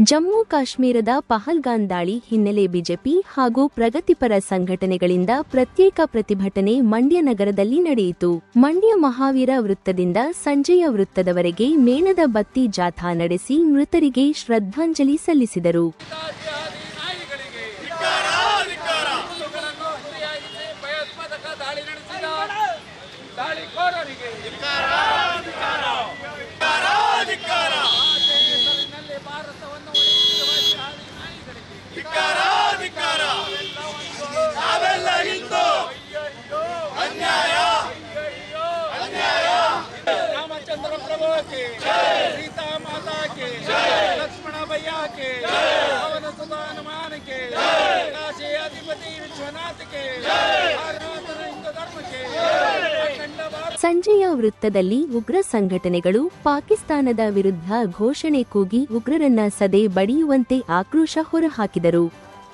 ಜಮ್ಮು ಕಾಶ್ಮೀರದ ಪಹಲ್ಗಾನ್ ದಾಳಿ ಹಿನ್ನೆಲೆ ಬಿಜೆಪಿ ಹಾಗೂ ಪ್ರಗತಿಪರ ಸಂಘಟನೆಗಳಿಂದ ಪ್ರತ್ಯೇಕ ಪ್ರತಿಭಟನೆ ಮಂಡ್ಯ ನಗರದಲ್ಲಿ ನಡೆಯಿತು. ಮಂಡ್ಯ ಮಹಾವೀರ ವೃತ್ತದಿಂದ ಸಂಜೆಯ ವೃತ್ತದವರೆಗೆ ಮೇಣದ ಬತ್ತಿ ಜಾಥಾ ನಡೆಸಿ ಮೃತರಿಗೆ ಶ್ರದ್ಧಾಂಜಲಿ ಸಲ್ಲಿಸಿದರು. ಕಾರಣ ಕೆ ಅವನ ಕಾಶಿ ಅಧಿಪತಿ ವಿಶ್ವನಾಥಕ್ಕೆ ಸಂಜೆಯ ವೃತ್ತದಲ್ಲಿ ಉಗ್ರ ಸಂಘಟನೆಗಳು ಪಾಕಿಸ್ತಾನದ ವಿರುದ್ಧ ಘೋಷಣೆ ಕೂಗಿ ಉಗ್ರರನ್ನ ಸದೆ ಬಡಿಯುವಂತೆ ಆಕ್ರೋಶ ಹೊರಹಾಕಿದರು.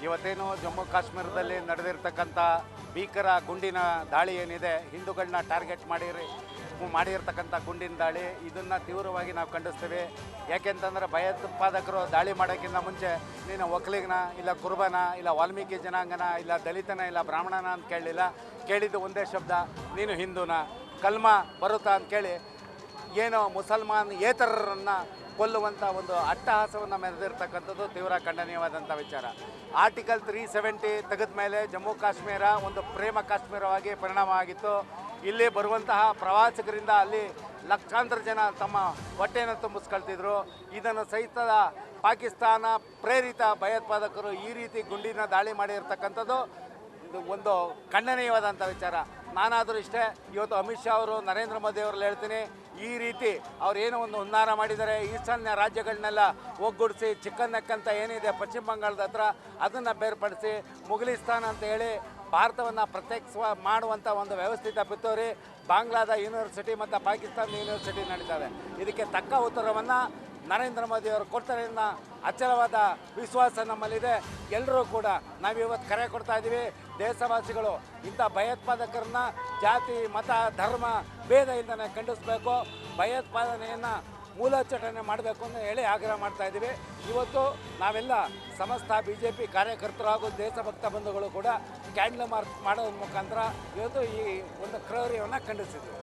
ಇವತ್ತೇನು ಜಮ್ಮು ಕಾಶ್ಮೀರದಲ್ಲಿ ನಡೆದಿರತಕ್ಕಂತ ಭೀಕರ ಗುಂಡಿನ ದಾಳಿ ಏನಿದೆ ಹಿಂದೂಗಳನ್ನ ಟಾರ್ಗೆಟ್ ಮಾಡಿರಿ. ಮಾಡಿರ್ತಕ್ಕಂಥ ಗುಂಡಿನ ದಾಳಿ, ಇದನ್ನು ತೀವ್ರವಾಗಿ ನಾವು ಖಂಡಿಸ್ತೀವಿ. ಯಾಕೆಂತಂದ್ರೆ ಭಯೋತ್ಪಾದಕರು ದಾಳಿ ಮಾಡೋಕ್ಕಿಂತ ಮುಂಚೆ ನೀನು ಒಕ್ಕಲಿಗನ ಇಲ್ಲ ಕುರುಬನ ಇಲ್ಲ ವಾಲ್ಮೀಕಿ ಜನಾಂಗನ ಇಲ್ಲ ದಲಿತನ ಇಲ್ಲ ಬ್ರಾಹ್ಮಣನ ಅಂತ ಕೇಳಲಿಲ್ಲ. ಕೇಳಿದ್ದು ಒಂದೇ ಶಬ್ದ, ನೀನು ಹಿಂದೂನ. ಕಲ್ಮ ಬರುತ್ತಾ ಅಂತ ಕೇಳಿ ಏನು ಮುಸಲ್ಮಾನ್ ಏತರರನ್ನು ಕೊಲ್ಲುವಂಥ ಒಂದು ಅಟ್ಟಹಾಸವನ್ನು ಮೆರೆದಿರ್ತಕ್ಕಂಥದ್ದು ತೀವ್ರ ಖಂಡನೀಯವಾದಂಥ ವಿಚಾರ. ಆರ್ಟಿಕಲ್ ತ್ರೀ ಸೆವೆಂಟಿ ತೆಗೆದ ಮೇಲೆ ಜಮ್ಮು ಕಾಶ್ಮೀರ ಒಂದು ಪ್ರೇಮ ಕಾಶ್ಮೀರವಾಗಿ ಪರಿಣಾಮ ಆಗಿತ್ತು. ಇಲ್ಲಿ ಬರುವಂತಹ ಪ್ರವಾಸಿಗರಿಂದ ಅಲ್ಲಿ ಲಕ್ಷಾಂತರ ಜನ ತಮ್ಮ ಹೊಟ್ಟೆಯನ್ನು ತುಂಬಿಸ್ಕೊಳ್ತಿದ್ರು. ಇದನ್ನು ಸಹಿತ ಪಾಕಿಸ್ತಾನ ಪ್ರೇರಿತ ಭಯೋತ್ಪಾದಕರು ಈ ರೀತಿ ಗುಂಡಿನ ದಾಳಿ ಮಾಡಿರ್ತಕ್ಕಂಥದ್ದು ಇದು ಒಂದು ಖಂಡನೀಯವಾದಂಥ ವಿಚಾರ. ನಾನಾದರೂ ಇಷ್ಟೇ, ಇವತ್ತು ಅಮಿತ್ ಶಾ ಅವರು, ನರೇಂದ್ರ ಮೋದಿ ಅವರಲ್ಲಿ ಹೇಳ್ತೀನಿ, ಈ ರೀತಿ ಅವ್ರು ಏನೋ ಒಂದು ಹುನ್ನಾರ ಮಾಡಿದ್ದಾರೆ, ಈಶಾನ್ಯ ರಾಜ್ಯಗಳನ್ನೆಲ್ಲ ಒಗ್ಗೂಡಿಸಿ ಚಿಕ್ಕನ್ ನೆಕ್ ಅಂತ ಏನಿದೆ ಪಶ್ಚಿಮ ಬಂಗಾಳದ ಹತ್ರ, ಅದನ್ನು ಬೇರ್ಪಡಿಸಿ ಮುಘಲಿಸ್ತಾನ್ ಅಂತ ಹೇಳಿ ಭಾರತವನ್ನು ಪ್ರತ್ಯೇಕಿಸುವ ಮಾಡುವಂಥ ಒಂದು ವ್ಯವಸ್ಥಿತ ಬಿತ್ತೋರಿ. ಬಾಂಗ್ಲಾದ ಯೂನಿವರ್ಸಿಟಿ ಮತ್ತು ಪಾಕಿಸ್ತಾನ ಯೂನಿವರ್ಸಿಟಿ ನಡೀತದೆ ಇದಕ್ಕೆ ತಕ್ಕ ಉತ್ತರವನ್ನು ನರೇಂದ್ರ ಮೋದಿ ಅವರು ಕೊಡ್ತಾರೆ ಅನ್ನೋ ಅಚಲವಾದ ವಿಶ್ವಾಸ ನಮ್ಮಲ್ಲಿದೆ. ಎಲ್ಲರೂ ಕೂಡ ನಾವಿವತ್ತು ಕರೆ ಕೊಡ್ತಾ ಇದ್ದೀವಿ ದೇಶವಾಸಿಗಳು, ಇಂಥ ಭಯೋತ್ಪಾದಕರನ್ನ ಜಾತಿ, ಮತ, ಧರ್ಮ, ಭೇದ ಇಲ್ಲದೇ ಖಂಡಿಸಬೇಕು. ಭಯೋತ್ಪಾದನೆಯನ್ನು ಮೂಲೋಚ್ಚಾಟನೆ ಮಾಡಬೇಕು ಅಂತ ಹೇಳಿ ಆಗ್ರಹ ಮಾಡ್ತಾ ಇದ್ದೀವಿ ಇವತ್ತು ನಾವೆಲ್ಲ ಸಮಸ್ತ ಬಿ ಜೆ ಪಿ ಕಾರ್ಯಕರ್ತರು ಹಾಗೂ ದೇಶಭಕ್ತ ಬಂಧುಗಳು ಕೂಡ ಕ್ಯಾಂಡಲ್ ಮಾರ್ಚ್ ಮಾಡೋದ್ರ ಮುಖಾಂತರ ಇವತ್ತು ಈ ಒಂದು ಕ್ರೌರ್ಯವನ್ನು ಖಂಡಿಸಿದ್ವಿ.